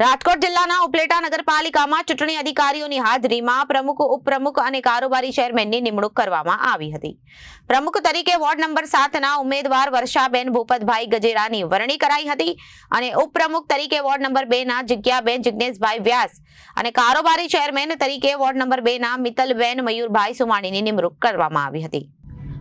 રાજકોટ જિલ્લાના ઉપલેટા નગરપાલિકામાં ચૂંટણી અધિકારીઓની હાજરીમાં પ્રમુખ, ઉપપ્રમુખ અને કારોબારી ચેરમેનની નિમણૂક કરવામાં આવી હતી. પ્રમુખ તરીકે વોર્ડ નંબર સાતના ઉમેદવાર વર્ષાબેન ભૂપતભાઈ ગજેરાની વરણી કરાઈ હતી અને ઉપપ્રમુખ તરીકે વોર્ડ નંબર બેના જગ્યાબેન જિજ્ઞેશભાઈ વ્યાસ અને કારોબારી ચેરમેન તરીકે વોર્ડ નંબર બેના મિત્તલબેન મયુરભાઈ સુમાણીની નિમણૂક કરવામાં આવી હતી.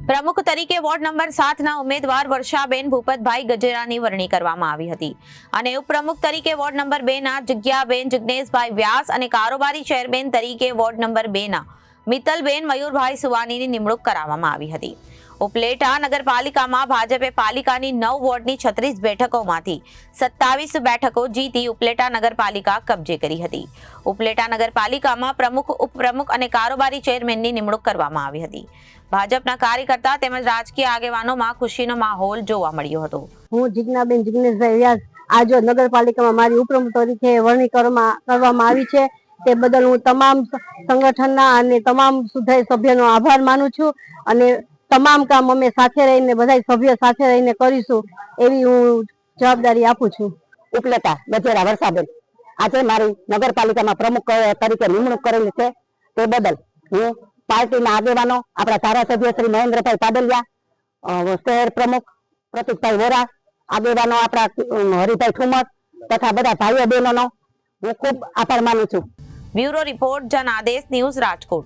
પ્રમુખ તરીકે વોર્ડ નંબર સાતના ઉમેદવાર વર્ષાબેન ભૂપતભાઈ ગજેરાની વરણી કરવામાં આવી હતી. અને ઉપપ્રમુખ તરીકે વોર્ડ નંબર બેના જગ્યાબેન જિજ્ઞેશભાઈ વ્યાસ અને કારોબારી ચેરમેન તરીકે વોર્ડ નંબર બેના મિત્તલબેન મયુરભાઈ સુવાનીની નિમણૂક કરાવવામાં આવી હતી. ઉપલેટા નગરપાલિકામાં ભાજપે પાલિકાની નવ વોર્ડની છત્રીસ બેઠકોમાંથી સત્તાવીસ બેઠકો જીતી ઉપલેટા નગરપાલિકા કબજે કરી હતી. ઉપલેટા નગરપાલિકામાં પ્રમુખ, ઉપપ્રમુખ અને કારોબારી ચેરમેનની નિમણૂક કરવામાં આવી હતી. ભાજપના કાર્યકર્તા તેમજ રાજકીય આગેવાનોમાં ખુશીનો માહોલ જોવા મળ્યો હતો. હું જિજ્ઞાબેન જિગ્નેશભાઈ વ્યાસ, આજો નગરપાલિકામાં મારી ઉપપ્રમુખ તરીકે વરણી કરવામાં આવી છે. તે બદલ હું તમામ સંગઠનના અને તમામ સુધાઈ સભ્યનો આભાર માનું છું અને તમામ કામ અમે સાથે રહીને બધા સભ્ય સાથે રહીને કરીશું એવી હું જવાબદારી આપું છું. ઉપલેટા બજેરા વર્ષાબેન આજે મારી નગરપાલિકામાં પ્રમુખ તરીકે નિમણૂક કરેલી છે. તે બદલ હું પાર્ટીના આગેવાનો આપણા ધારાસભ્ય શ્રી મહેન્દ્રભાઈ પાડલિયા શહેર પ્રમુખ પ્રતિકભાઈ વોરા આગેવાનો આપણા હરિભાઈ ઠુમર તથા બધા ભાઈઓ બહેનોનો હું ખૂબ આભાર માનું છું. બ્યુરો રિપોર્ટ જન આદેશ ન્યૂઝ રાજકોટ.